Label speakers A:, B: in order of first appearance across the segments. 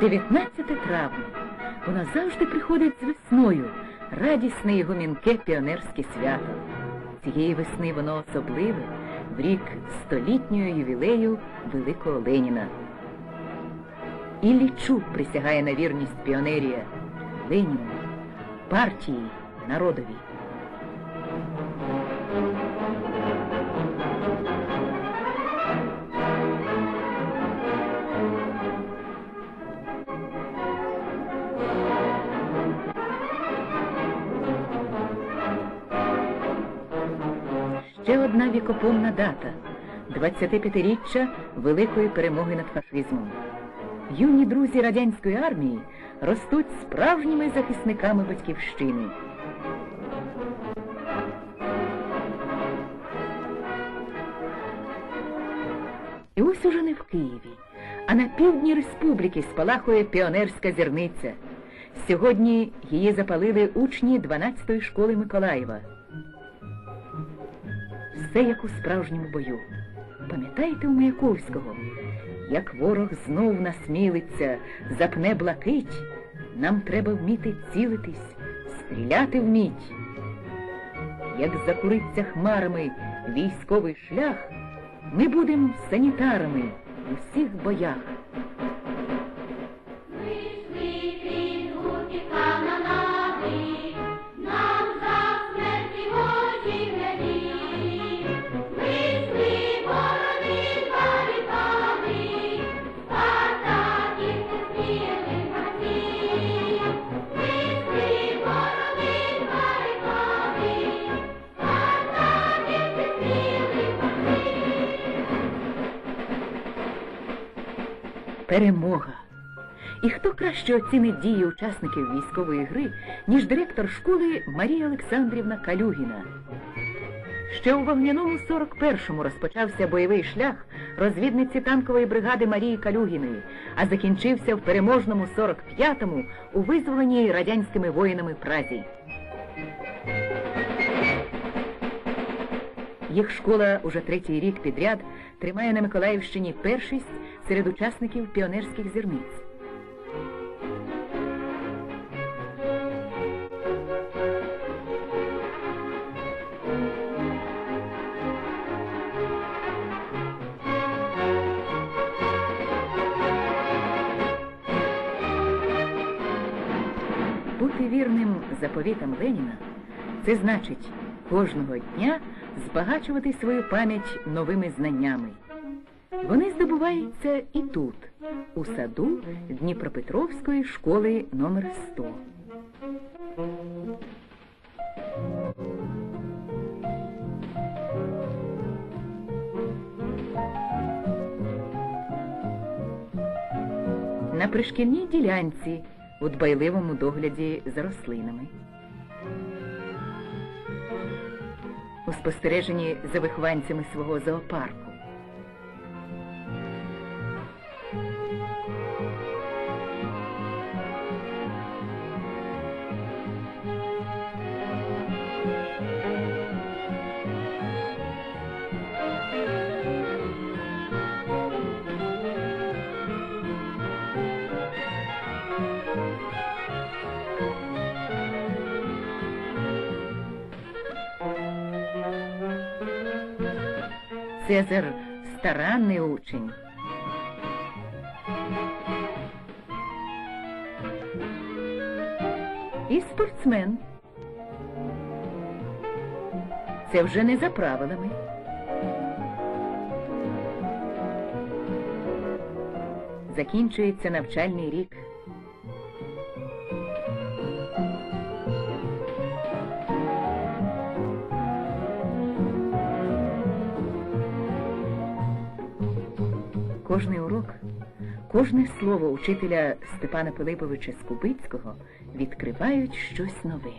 A: 19 травня. Воно завжди приходить з весною, радісне і гомінке піонерське свято. Цієї весни воно особливе в рік столітнього ювілею Великого Леніна. Іллічук присягає на вірність піонерія Леніну, партії, народові. Ще одна вікопомна дата 25-річчя Великої перемоги над фашизмом. Юні друзі радянської армії ростуть справжніми захисниками батьківщини. І ось уже не в Києві, а на півдні республіки спалахує піонерська зірниця. Сьогодні її запалили учні 12-ї школи Миколаєва. Все як у справжньому бою. Пам'ятаєте у Маяковського? Як ворог знов насмілиться, запне блакить, нам треба вміти цілитись, стріляти вміть. Як закуриться хмарами військовий шлях, ми будем санітарами у всіх боях. Перемога. І хто краще оцінить дії учасників військової гри, ніж директор школи Марія Олександрівна Калюгіна. Ще у вогняному 41-му розпочався бойовий шлях розвідниці танкової бригади Марії Калюгіної, а закінчився в переможному 45-му у визволеній радянськими воїнами Празі. Їх школа уже третій рік підряд тримає на Миколаївщині першість серед учасників піонерських зірниць. Бути вірним заповітам Леніна це значить кожного дня збагачувати свою пам'ять новими знаннями. Вони здобуваються і тут, у саду Дніпропетровської школи номер 100. На пришкільній ділянці у дбайливому догляді за рослинами. У спостереженні за вихованцями свого зоопарку. Цезар старанний учень. І спортсмен. Це вже не за правилами. Закінчується навчальний рік. Кожний урок, кожне слово учителя Степана Пилиповича Скубицького відкривають щось нове.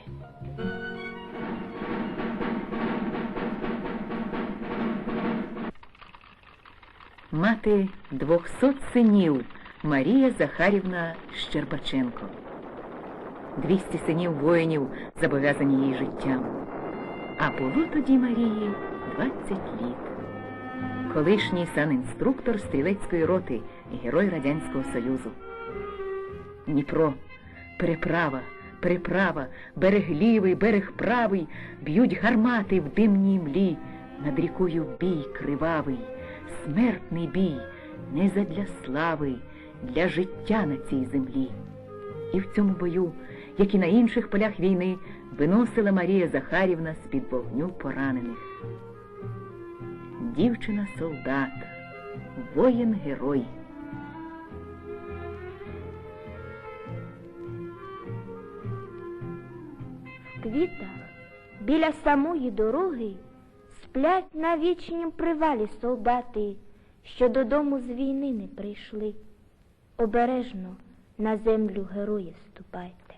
A: Мати двохсот синів Марія Захарівна Щербаченко. Двісті синів воїнів зобов'язані їй життям. А було тоді Марії 20 літ колишній санінструктор стрілецької роти, герой Радянського Союзу. Дніпро, переправа, переправа, берег лівий, берег правий, б'ють гармати в димній млі, над рікою бій кривавий, смертний бій, не задля слави, для життя на цій землі. І в цьому бою, як і на інших полях війни, виносила Марія Захарівна з-під вогню поранених. Дівчина солдат, воїн герой.
B: В квітах біля самої дороги сплять на вічнім привалі солдати, що додому з війни не прийшли. Обережно на землю героїв ступайте.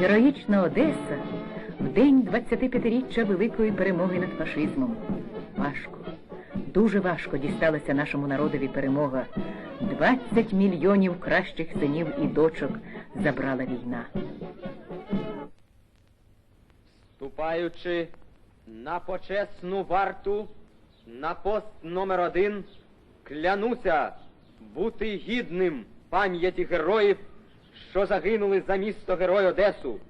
A: Героїчна Одеса в день 25-річчя великої перемоги над фашизмом. Важко, дуже важко дісталася нашому народові перемога. 20 мільйонів кращих синів і дочок забрала війна.
C: Ступаючи на почесну варту, на пост номер один, клянуся бути гідним пам'яті героїв, що загинули за місто Герой Одесу.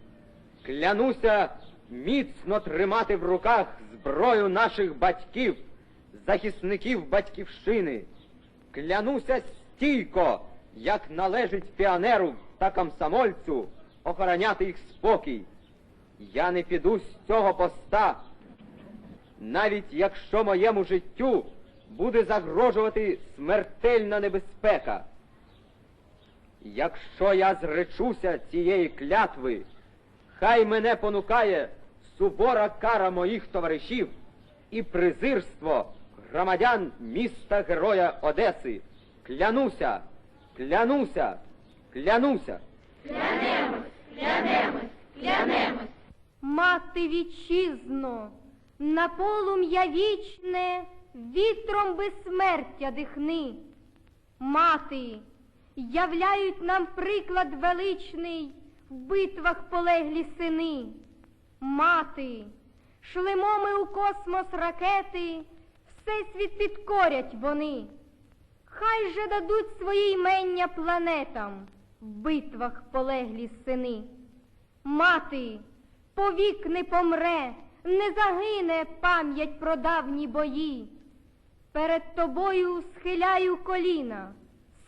C: Клянуся міцно тримати в руках зброю наших батьків, захисників батьківщини. Клянуся стійко, як належить піонеру та комсомольцю, охороняти їх спокій. Я не піду з цього поста, навіть якщо моєму життю буде загрожувати смертельна небезпека. Якщо я зречуся цієї клятви, хай мене понукає сувора кара моїх товаришів і презирство громадян міста Героя Одеси. Клянуся, клянуся, клянуся. Клянемось, клянемось, клянемось.
D: Мати вітчизно, на полум'я вічне вітром безсмертя дихни. Мати, являють нам приклад величний в битвах полеглі сини. Мати, шлемо ми у космос ракети, всесвіт підкорять вони. Хай же дадуть свої ймення планетам в битвах полеглі сини. Мати, повік не помре, не загине пам'ять про давні бої. Перед тобою схиляю коліна,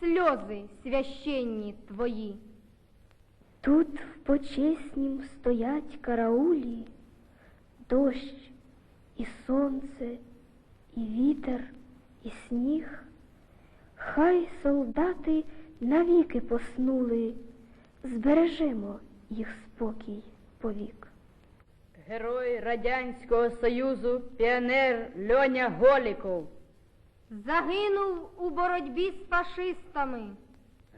D: сльози священні твої.
B: Тут в почеснім стоять караулі, дощ і сонце, і вітер, і сніг. Хай солдати навіки поснули, збережемо їх спокій повік.
E: Герой Радянського Союзу, піонер Льоня Голіков.
D: Загинув у боротьбі з фашистами.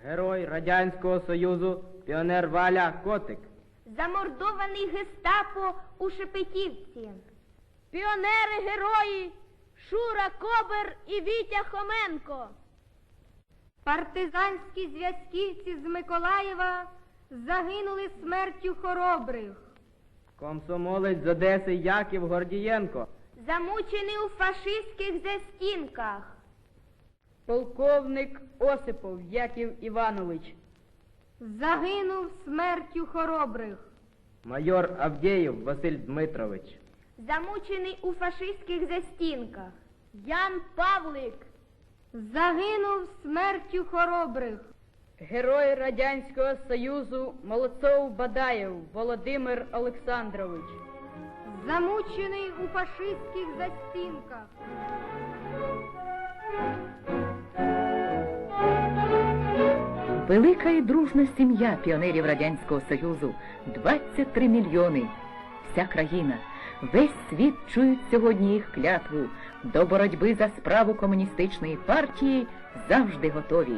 C: Герой Радянського Союзу, піонер Валя Котик.
B: Замордований гестапо у Шепетівці.
D: Піонери герої Шура Кобер і Вітя Хоменко. Партизанські зв'язківці з Миколаєва загинули смертю хоробрих.
C: Комсомолець з Одеси Яків Гордієнко.
B: Замучений у фашистських застінках.
E: Полковник Осипов Яків Іванович.
D: Загинув смертю хоробрих.
C: Майор Авдєєв Василь Дмитрович.
B: Замучений у фашистських застінках.
D: Ян Павлик. Загинув смертю хоробрих.
E: Герой Радянського Союзу Молодцов Бадаєв Володимир Олександрович.
D: Замучений у фашистських застінках.
A: Велика і дружна сім'я піонерів Радянського Союзу 23 мільйони. Вся країна, весь світ чують сьогодні їх клятву до боротьби за справу комуністичної партії завжди готові.